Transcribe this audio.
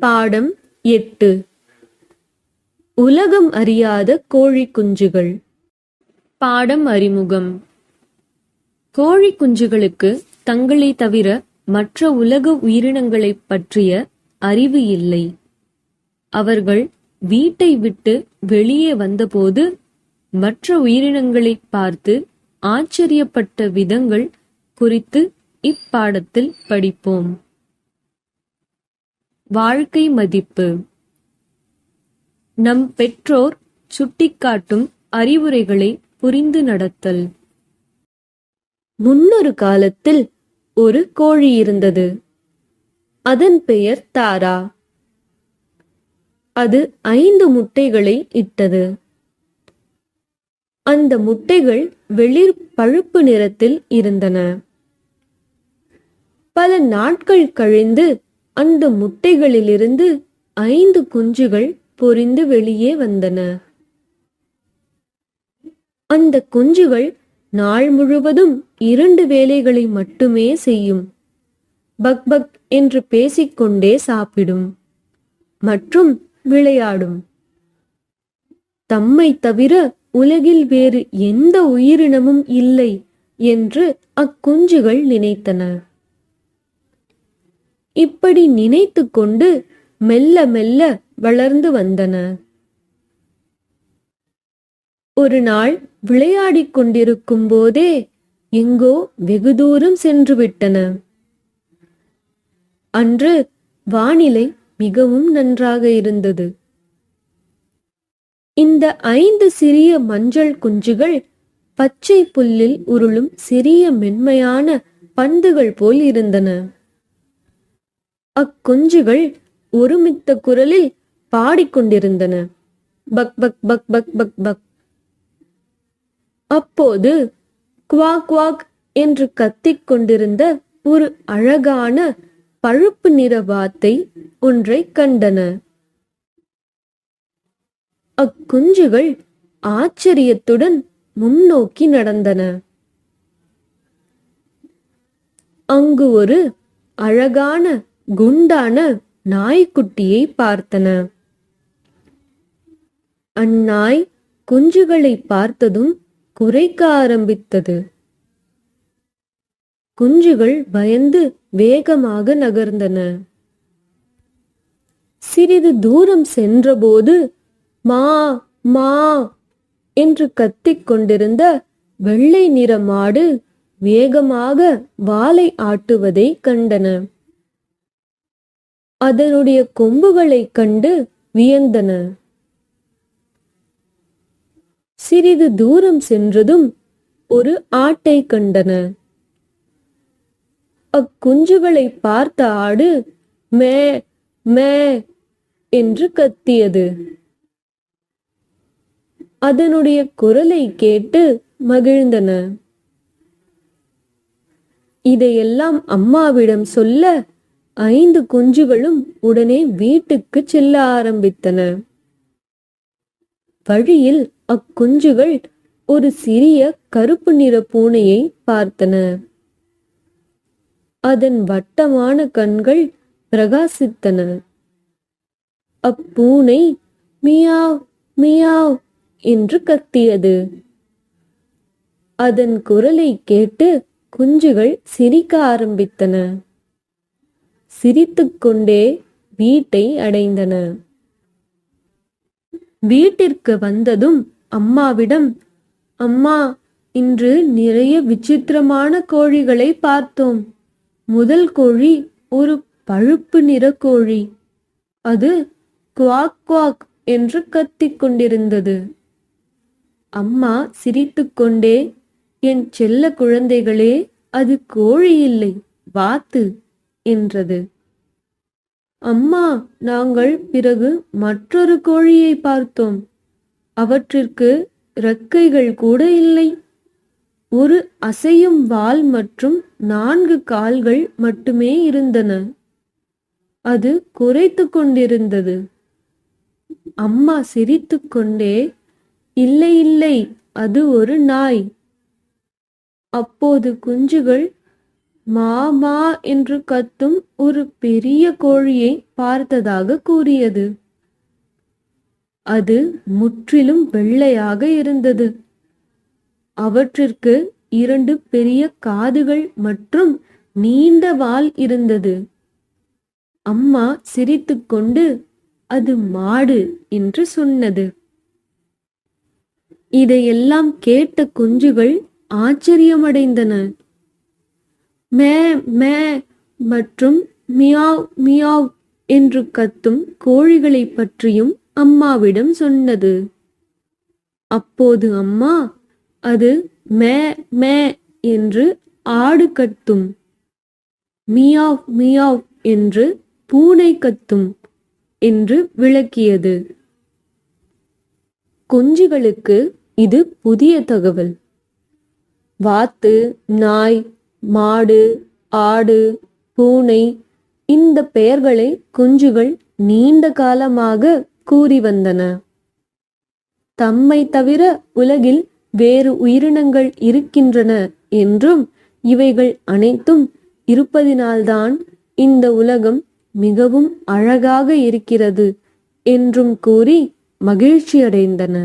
பாடம் எட்டு. உலகம் அறியாத கோழி குஞ்சுகள். பாடம் அறிமுகம். கோழி குஞ்சுகளுக்கு தங்களை தவிர மற்ற உலக உயிரினங்களைப் பற்றிய அறிவு இல்லை. அவர்கள் வீட்டை விட்டு வெளியே வந்தபோது மற்ற உயிரினங்களைப் பார்த்து ஆச்சரியப்பட்ட விதங்கள் குறித்து இப்பாடத்தில் படிப்போம். வாழ்க்கை மதிப்பு. நம் பெற்றோர் சுட்டிக்காட்டும் அறிவுரைகளை புரிந்து நடத்தல். முன்னொரு காலத்தில் ஒரு கோழி இருந்தது. அதன் பெயர் தாரா. அது ஐந்து முட்டைகளை இட்டது. அந்த முட்டைகள் வெளிர் பழுப்பு நிறத்தில் இருந்தன. பல நாட்கள் கழிந்து அந்த முட்டைகளிலிருந்து ஐந்து குஞ்சுகள் பொரிந்து வெளியே வந்தன. அந்த குஞ்சுகள் நாள் முழுவதும் இரண்டு வேலைகளை மட்டுமே செய்யும். பக் பக் என்று பேசிக்கொண்டே சாப்பிடும் மற்றும் விளையாடும். தம்மை தவிர உலகில் வேறு எந்த உயிரினமும் இல்லை என்று அக்குஞ்சுகள் நினைத்தன. இப்படி நினைத்து கொண்டு மெல்ல மெல்ல வளர்ந்து வந்தன. ஒரு நாள் விளையாடிக் கொண்டிருக்கும் போதே எங்கோ வெகு தூரம் சென்று விட்டன. அன்று வானிலை மிகவும் நன்றாக இருந்தது. இந்த ஐந்து சிறிய மஞ்சள் குஞ்சுகள் பச்சை புல்லில் உருளும் சிறிய மென்மையான பந்துகள் போல் இருந்தன. அக்குஞ்சுகள் ஒருமித்த குரலில் பாடிக்கொண்டிருந்தன. பக் பக் பக் பக் பக் பக். அப்போது குவாக் குவாக் என்று கத்திக் கொண்டிருந்த ஒரு அழகான பழுப்பு நிற வாத்தை ஒன்றை கண்டன. அக்குஞ்சுகள் ஆச்சரியத்துடன் முன்னோக்கி நடந்தன. அங்கு ஒரு அழகான குண்டான நாய்க்குட்டியை பார்த்தன. அந்நாய் குஞ்சுகளை பார்த்ததும் குறைக்க ஆரம்பித்தது. குஞ்சுகள் பயந்து வேகமாக நகர்ந்தன. சிறிது தூரம் சென்றபோது மா மா என்று கத்திக் கொண்டிருந்த வெள்ளை நிற மாடு வேகமாக வாலை ஆட்டுவதை கண்டன. அதனுடைய கொம்புகளைக் கண்டு வியந்தன. சிறிது தூரம் சென்றதும் ஒரு ஆட்டை கண்டன. அக்குஞ்சுகளை பார்த்த ஆடு மே மே என்று கத்தியது. அதனுடைய குரலை கேட்டு மகிழ்ந்தன. இதையெல்லாம் அம்மாவிடம் சொல்ல ஐந்து குஞ்சுகளும் உடனே வீட்டுக்கு செல்ல ஆரம்பித்தன. வழியில் அக்குஞ்சுகள் ஒரு சிறிய கருப்பு நிற பூனையை பார்த்தன. அதன் வட்டமான கண்கள் பிரகாசித்தன. அப்பூனை மியாவ் மியாவ் என்று கத்தியது. அதன் குரலை கேட்டு குஞ்சுகள் சிரிக்க ஆரம்பித்தன. சிரித்துக்கொண்டே வீட்டை அடைந்தன வீட்டிற்கு வந்ததும் அம்மாவிடம் அம்மா இன்று நிறைய விசித்திரமான கோழிகளை பார்த்தோம். முதல் கோழி ஒரு பழுப்பு நிற கோழி. அது குவாக் குவாக் என்று கத்திக் கொண்டிருந்தது. அம்மா சிரித்துக்கொண்டே என் செல்ல குழந்தைகளே அது கோழி இல்லை. வாத்து. என்றது. அம்மா நாங்கள் பிறகு மற்றொரு கோழியை பார்த்தோம். அவற்றிற்கு இறக்கைகள் கூட இல்லை. ஒரு அசையும் வால் மற்றும் நான்கு கால்கள் மட்டுமே இருந்தன. அது குறைத்து கொண்டிருந்தது. அம்மா சிரித்துக்கொண்டே இல்லை இல்லை அது ஒரு நாய். அப்போது குஞ்சுகள் மா மா என்று கத்தும் ஒரு பெரிய கோழியை பார்த்ததாக கூறியது. அது முற்றிலும் வெள்ளையாக இருந்தது. அவற்றிற்கு இரண்டு பெரிய காதுகள் மற்றும் நீண்ட வால் இருந்தது. அம்மா சிரித்துக்கொண்டு அது மாடு என்று சொன்னது. இதையெல்லாம் கேட்ட குஞ்சுகள் ஆச்சரியமடைந்தன. மே மே மற்றும் மியாவ் மியாவ் என்று கத்தும் கோழிகளைப் பற்றியும் அம்மாவிடம் சொன்னது. அப்போது அம்மா அது மே மே என்று ஆடு கத்தும். மியாவ் மியாவ் என்று பூனை கத்தும் என்று விளக்கியது. குஞ்சுகளுக்கு இது புதிய தகவல். வாத்து நாய் மாடு ஆடு பூனை இந்த பெயர்களை குஞ்சுகள் நீண்ட காலமாக கூறி வந்தன. தம்மை தவிர உலகில் வேறு உயிரினங்கள் இருக்கின்றன என்றும் இவைகள் அனைத்தும் இருப்பதினால்தான் இந்த உலகம் மிகவும் அழகாக இருக்கிறது என்றும் கூறி மகிழ்ச்சியடைந்தன.